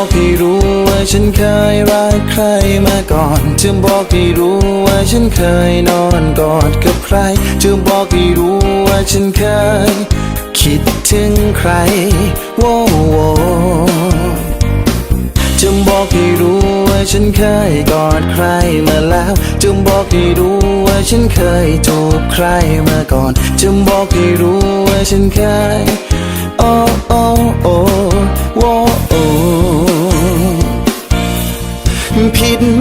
บอกให้รู้ว่าฉันเคยรักใครมาก่อนจะบอกให้รู้ว่าฉันเคยนอนกอดกับใครจะบอกให้รู้ว่าฉันเคย คิดถึงใครโว้โวจะบอกให้รู้ว่าฉันเคยกอดใครมาแล้วจะบอกให้รู้ว่าฉันเคยจูบใครมาก่อนจะบอกให้รู้ว่าฉันเคย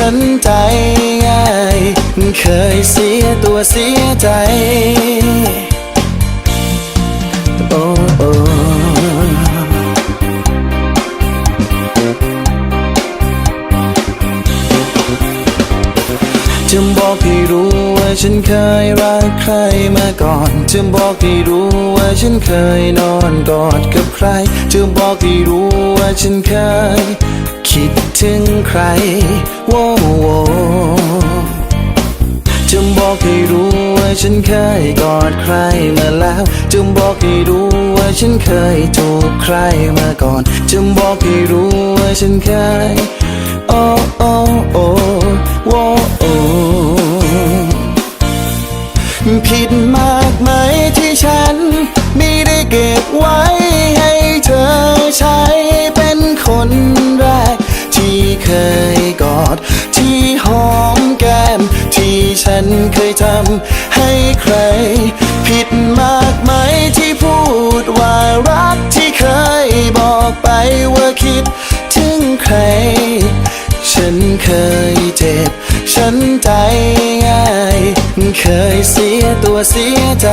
ฉันใจง่าย เคยเสียตัวเสียใจโอ้โอ้จะบอกให้รู้ว่าฉันเคยรักใครมาก่อน จะบอกให้รู้ว่าฉันเคยนอนกอดกับใคร จะบอกให้รู้ว่าฉันเคย คิดถึงใครโว้โวจะบอกให้รู้ว่าฉันเคยกอดใครมาแล้วจะบอกให้รู้ว่าฉันเคยจูบใครมาก่อนจะบอกให้รู้ว่าฉันเคยโอ้โอ้โอ้โว้โอ้ผิดมากไหมที่ฉันไม่ได้เก็บไว้ให้เธอใช้ เคยทำให้ใคร ผิดมากไหมที่พูดว่ารักที่เคยบอกไปว่าคิดถึงใคร ฉันเคยเจ็บ ฉันใจง่าย เคยเสียตัวเสียใจ